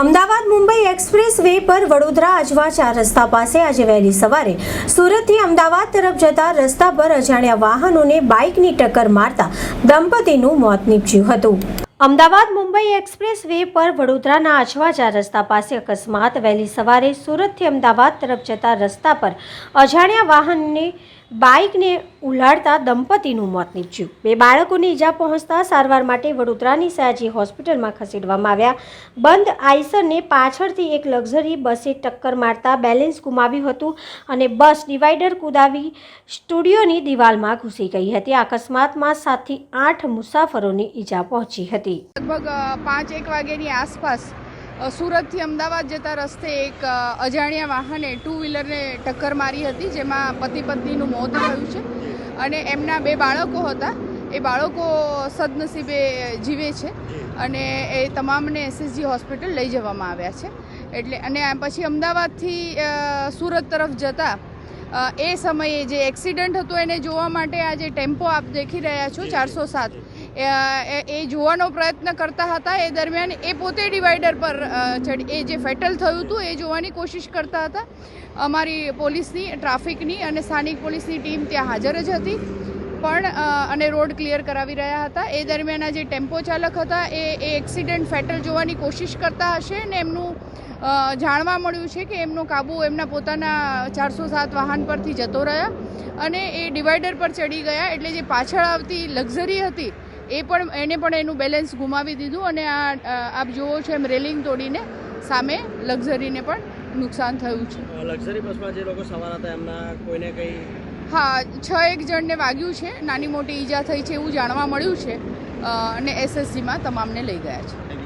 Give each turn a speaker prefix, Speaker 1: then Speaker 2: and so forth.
Speaker 1: Ahmedabad Mumbai express way પર વડોદરા અજવા ચાર રસ્તા પાસે આજે વહેલી સવારે સુરતથી અમદાવાદ તરફ જતા રસ્તા પર અજાણ્યા વાહનોને બાઇકની ટક્કર મારતા દંપતીનું મોત નીપજ્યું હતું. અમદાવાદ મુંબઈ એક્સપ્રેસ વે પર વડોદરાના અજવા ચાર રસ્તા પાસે અકસ્માત વહેલી સવારે સુરતથી અમદાવાદ તરફ જતા રસ્તા પર અજાણ્યા વાહનને બાઇકને ઉલાડતા દંપતીનું મોત નીપજ્યું. બે બાળકોને ઈજા પહોંચતા સારવાર માટે વડોદરાની સયાજી હોસ્પિટલમાં ખસેડવામાં આવ્યા. બંધ આઈસરને પાછળથી એક લક્ઝરી બસે ટક્કર મારતા બેલેન્સ ગુમાવ્યું હતું અને બસ ડિવાઈડર કુદાવી સ્ટુડિયોની દિવાલમાં ઘૂસી ગઈ હતી. અકસ્માતમાં સાતથી આઠ મુસાફરોને ઈજા પહોંચી હતી.
Speaker 2: લગભગ પાંચ એક વાગ્યાની આસપાસ સુરતથી અમદાવાદ જતા રસ્તે એક અજાણ્યા વાહને ટુ વ્હીલરને ટક્કર મારી હતી જેમાં પતિ પત્નીનું મોત થયું છે. અને એમના બે બાળકો હતા. એ બાળકો સદનસીબે જીવે છે અને એ તમામને એસએસજી હોસ્પિટલ લઈ જવામાં આવ્યા છે. એટલે અને પછી અમદાવાદથી સુરત તરફ જતા એ સમયે જે એક્સિડન્ટ હતો એને જોવા માટે આ જે ટેમ્પો આપ દેખી રહ્યા છો ચારસો સાત. એ જોવાનો પ્રયત્ન કરતા હતા. એ દરમિયાન એ પોતે ડિવાઈડર પર એ જે ફેટલ થયું હતું, એ જોવાની કોશિશ કરતા હતા. અમારી પોલીસની, ટ્રાફિકની અને સ્થાનિક પોલીસની ટીમ ત્યાં હાજર જ હતી. પણ અને રોડ ક્લિયર કરાવી રહ્યા હતા. એ દરમિયાન જે ટેમ્પો ચાલક હતા, એ એ એક્સિડન્ટ ફેટલ જોવાની કોશિશ કરતા હશે ને એમનું જાણવા મળ્યું છે કે એમનો કાબુ એમના પોતાના ચારસો સાત વાહન પરથી જતો રહ્યા. અને એ ડિવાઈડર પર ચડી ગયા. એટલે જે પાછળ આવતી લક્ઝરી હતી એ પણ એને પણ એનું બેલેન્સ ગુમાવી દીધું અને આ આપ જુઓ છો એમ રેલિંગ તોડીને સામે લક્ઝરીને પણ નુકસાન થયું છે.
Speaker 3: લક્ઝરી બસમાં જે લોકો સવાર હતા એમના કોઈને કંઈ
Speaker 2: હા છ એક જણને વાગ્યું છે. નાની મોટી ઈજા થઈ છે એવું જાણવા મળ્યું છે. અને એસએસજીમાં તમામને લઈ ગયા છે.